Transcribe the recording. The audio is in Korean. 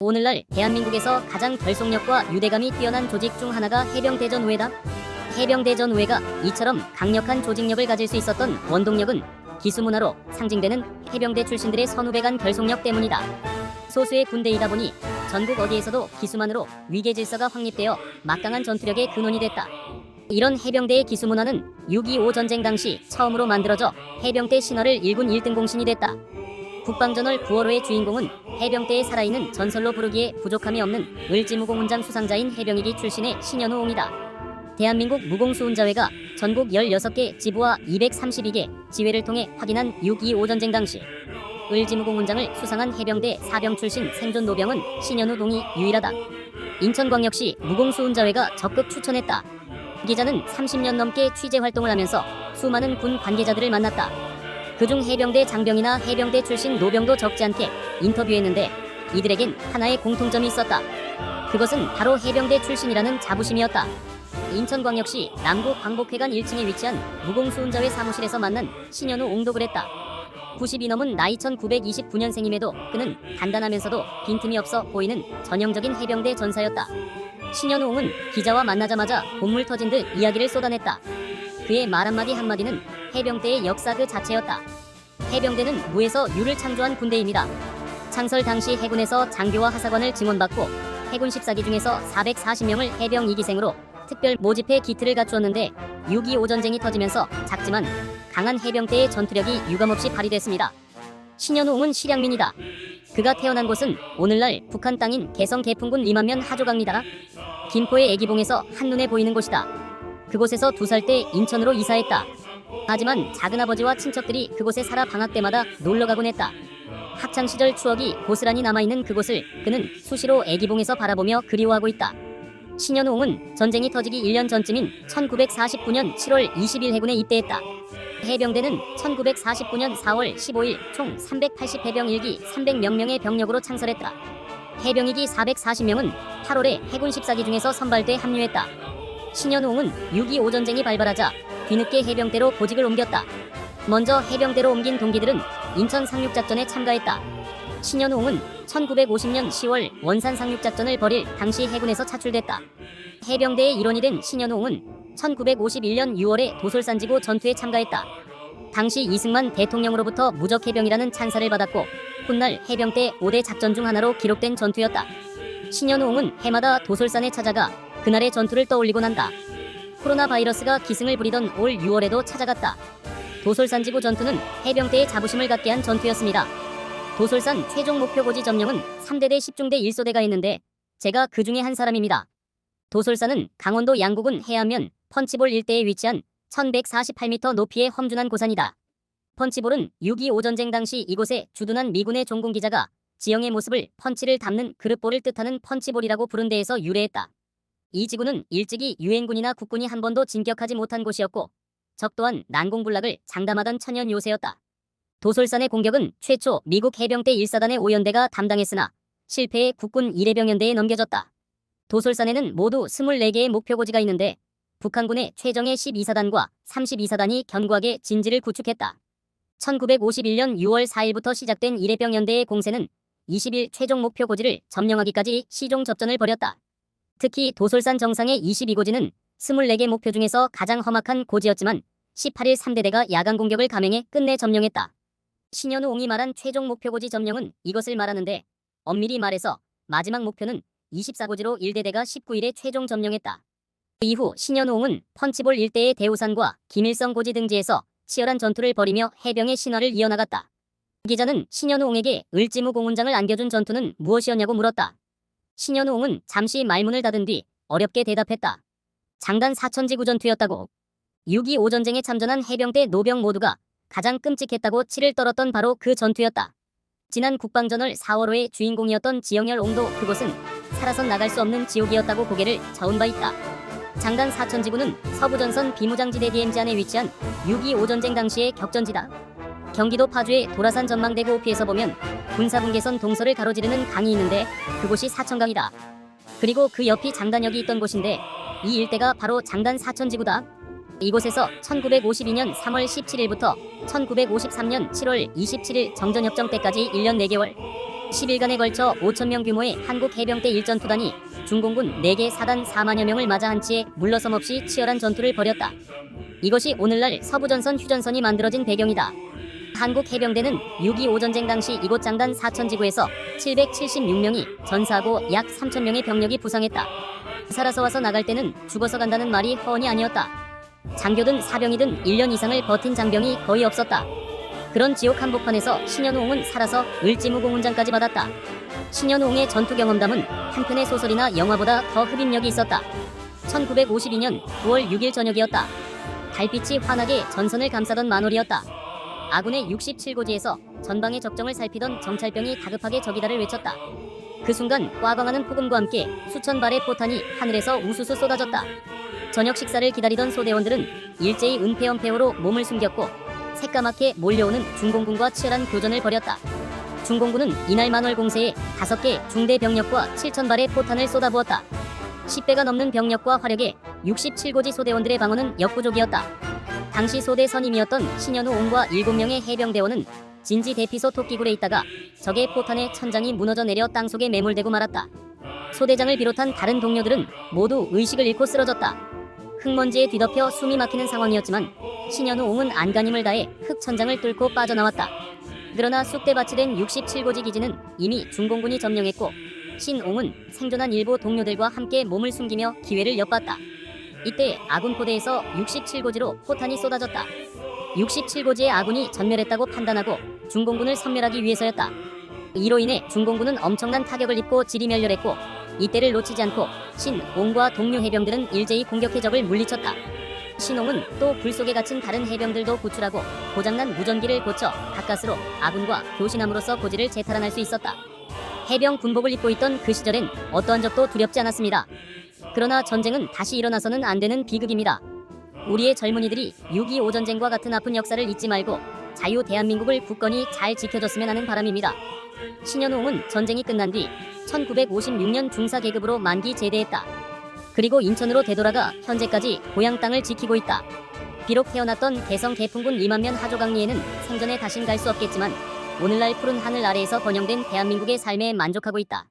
오늘날 대한민국에서 가장 결속력과 유대감이 뛰어난 조직 중 하나가 해병대전우회다. 해병대전우회가 이처럼 강력한 조직력을 가질 수 있었던 원동력은 기수문화로 상징되는 해병대 출신들의 선후배 간 결속력 때문이다. 소수의 군대이다 보니 전국 어디에서도 기수만으로 위계 질서가 확립되어 막강한 전투력의 근원이 됐다. 이런 해병대의 기수문화는 6.25 전쟁 당시 처음으로 만들어져 해병대 신화를 1군 1등 공신이 됐다. 국방전월 9월호의 주인공은 해병대에 살아있는 전설로 부르기에 부족함이 없는 을지무공훈장 수상자인 해병이기 출신의 신현우옹이다. 대한민국 무공수훈자회가 전국 16개 지부와 232개 지회를 통해 확인한 6.25 전쟁 당시 을지무공훈장을 수상한 해병대 사병 출신 생존 노병은 신현우 동이 유일하다. 인천광역시 무공수훈자회가 적극 추천했다. 기자는 30년 넘게 취재 활동을 하면서 수많은 군 관계자들을 만났다. 그중 해병대 장병이나 해병대 출신 노병도 적지 않게 인터뷰했는데 이들에겐 하나의 공통점이 있었다. 그것은 바로 해병대 출신이라는 자부심이었다. 인천광역시 남구 광복회관 1층에 위치한 무공수훈자회 사무실에서 만난 신현우 옹도 그랬다. 90이 넘은 나이 1929년생임에도 그는 단단하면서도 빈틈이 없어 보이는 전형적인 해병대 전사였다. 신현우 옹은 기자와 만나자마자 본물 터진 듯 이야기를 쏟아냈다. 그의 말 한마디 한마디는 해병대의 역사 그 자체였다. 해병대는 무에서 유를 창조한 군대입니다. 창설 당시 해군에서 장교와 하사관을 증원받고 해군 14기 중에서 440명을 해병 2기생으로 특별 모집해 기틀을 갖추었는데 6.25 전쟁이 터지면서 작지만 강한 해병대의 전투력이 유감없이 발휘됐습니다. 신현우웅은 실향민이다. 그가 태어난 곳은 오늘날 북한 땅인 개성 개풍군 리만면 하조강리다. 김포의 애기봉에서 한눈에 보이는 곳이다. 그곳에서 두 살 때 인천으로 이사했다. 하지만 작은아버지와 친척들이 그곳에 살아 방학 때마다 놀러 가곤 했다. 학창 시절 추억이 고스란히 남아있는 그곳을 그는 수시로 애기봉에서 바라보며 그리워하고 있다. 신현웅은 전쟁이 터지기 1년 전쯤인 1949년 7월 20일 해군에 입대했다. 해병대는 1949년 4월 15일 총 380해병 1기 300명 명의 병력으로 창설했다. 해병이기 440명은 8월에 해군 14기 중에서 선발대 합류했다. 신현웅은 6.25 전쟁이 발발하자 뒤늦게 해병대로 보직을 옮겼다. 먼저 해병대로 옮긴 동기들은 인천 상륙작전에 참가했다. 신현웅은 1950년 10월 원산 상륙작전을 벌일 당시 해군에서 차출됐다. 해병대의 일원이 된 신현웅은 1951년 6월에 도솔산지구 전투에 참가했다. 당시 이승만 대통령으로부터 무적해병이라는 찬사를 받았고 훗날 해병대 5대 작전 중 하나로 기록된 전투였다. 신현웅은 해마다 도솔산에 찾아가 그날의 전투를 떠올리곤 한다. 코로나 바이러스가 기승을 부리던 올 6월에도 찾아갔다. 도솔산 지구 전투는 해병대의 자부심을 갖게 한 전투였습니다. 도솔산 최종 목표 고지 점령은 3대대 10중대 1소대가 했는데 제가 그 중에 한 사람입니다. 도솔산은 강원도 양구군 해안면 펀치볼 일대에 위치한 1148m 높이의 험준한 고산이다. 펀치볼은 6.25 전쟁 당시 이곳에 주둔한 미군의 종군 기자가 지형의 모습을 펀치를 담는 그릇볼을 뜻하는 펀치볼이라고 부른 데에서 유래했다. 이 지구는 일찍이 유엔군이나 국군이 한 번도 진격하지 못한 곳이었고 적 또한 난공불락을 장담하던 천연 요새였다. 도솔산의 공격은 최초 미국 해병대 1사단의 5연대가 담당했으나 실패해 국군 1해병연대에 넘겨졌다. 도솔산에는 모두 24개의 목표고지가 있는데 북한군의 최정예 12사단과 32사단이 견고하게 진지를 구축했다. 1951년 6월 4일부터 시작된 1해병연대의 공세는 20일 최종 목표고지를 점령하기까지 시종 접전을 벌였다. 특히 도솔산 정상의 22고지는 24개 목표 중에서 가장 험악한 고지였지만 18일 3대대가 야간 공격을 감행해 끝내 점령했다. 신현우 옹이 말한 최종 목표 고지 점령은 이것을 말하는데 엄밀히 말해서 마지막 목표는 24고지로 1대대가 19일에 최종 점령했다. 그 이후 신현우 옹은 펀치볼 일대의 대우산과 김일성 고지 등지에서 치열한 전투를 벌이며 해병의 신화를 이어나갔다. 기자는 신현우 옹에게 을지무 공훈장을 안겨준 전투는 무엇이었냐고 물었다. 신현우 옹은 잠시 말문을 닫은 뒤 어렵게 대답했다. 장단 사천지구 전투였다고. 6.25 전쟁에 참전한 해병대 노병 모두가 가장 끔찍했다고 치를 떨었던 바로 그 전투였다. 지난 국방전월 4월호의 주인공이었던 지영열 옹도 그곳은 살아선 나갈 수 없는 지옥이었다고 고개를 저은 바 있다. 장단 사천지구는 서부전선 비무장지대 DMZ 안에 위치한 6.25 전쟁 당시의 격전지다. 경기도 파주의 도라산 전망대 고피에서 보면 군사분계선 동서를 가로지르는 강이 있는데 그곳이 사천강이다. 그리고 그 옆이 장단역이 있던 곳인데 이 일대가 바로 장단 사천지구다. 이곳에서 1952년 3월 17일부터 1953년 7월 27일 정전협정 때까지 1년 4개월 10일간에 걸쳐 5천명 규모의 한국 해병대 일전투단이 중공군 4개 사단 4만여 명을 맞아 한 치에 물러섬 없이 치열한 전투를 벌였다. 이것이 오늘날 서부전선 휴전선이 만들어진 배경이다. 한국 해병대는 6.25 전쟁 당시 이곳 장단 4천지구에서 776명이 전사하고 약 3천명의 병력이 부상했다. 살아서 와서 나갈 때는 죽어서 간다는 말이 허언이 아니었다. 장교든 사병이든 1년 이상을 버틴 장병이 거의 없었다. 그런 지옥 한복판에서 신현우홍은 살아서 을지무 공훈장까지 받았다. 신현우홍의 전투 경험담은 한 편의 소설이나 영화보다 더 흡입력이 있었다. 1952년 9월 6일 저녁이었다. 달빛이 환하게 전선을 감싸던 만월이었다. 아군의 67고지에서 전방의 적정을 살피던 정찰병이 다급하게 적이다를 외쳤다. 그 순간 꽈광하는 폭음과 함께 수천 발의 포탄이 하늘에서 우수수 쏟아졌다. 저녁 식사를 기다리던 소대원들은 일제히 은폐연폐호로 몸을 숨겼고 새까맣게 몰려오는 중공군과 치열한 교전을 벌였다. 중공군은 이날 만월 공세에 5개 중대 병력과 7천 발의 포탄을 쏟아부었다. 10배가 넘는 병력과 화력에 67고지 소대원들의 방어는 역부족이었다. 당시 소대 선임이었던 신현우 옹과 7명의 해병대원은 진지 대피소 토끼굴에 있다가 적의 포탄에 천장이 무너져 내려 땅속에 매몰되고 말았다. 소대장을 비롯한 다른 동료들은 모두 의식을 잃고 쓰러졌다. 흙먼지에 뒤덮여 숨이 막히는 상황이었지만 신현우 옹은 안간힘을 다해 흙천장을 뚫고 빠져나왔다. 그러나 쑥대밭이 된 67고지 기지는 이미 중공군이 점령했고 신옹은 생존한 일부 동료들과 함께 몸을 숨기며 기회를 엿봤다. 이때 아군 포대에서 67고지로 포탄이 쏟아졌다. 67고지의 아군이 전멸했다고 판단하고 중공군을 섬멸하기 위해서였다. 이로 인해 중공군은 엄청난 타격을 입고 지리멸렬했고 이때를 놓치지 않고 신옹과 동료 해병들은 일제히 공격해 적을 물리쳤다. 신옹은 또 불 속에 갇힌 다른 해병들도 구출하고 고장난 무전기를 고쳐 가까스로 아군과 교신함으로써 고지를 재탈환할 수 있었다. 해병 군복을 입고 있던 그 시절엔 어떠한 적도 두렵지 않았습니다. 그러나 전쟁은 다시 일어나서는 안 되는 비극입니다. 우리의 젊은이들이 6.25 전쟁과 같은 아픈 역사를 잊지 말고 자유 대한민국을 굳건히 잘 지켜줬으면 하는 바람입니다. 신현웅은 전쟁이 끝난 뒤 1956년 중사 계급으로 만기 제대했다. 그리고 인천으로 되돌아가 현재까지 고향 땅을 지키고 있다. 비록 태어났던 개성 개풍군 리만면 하조강리에는 생전에 다신 갈 수 없겠지만 오늘날 푸른 하늘 아래에서 번영된 대한민국의 삶에 만족하고 있다.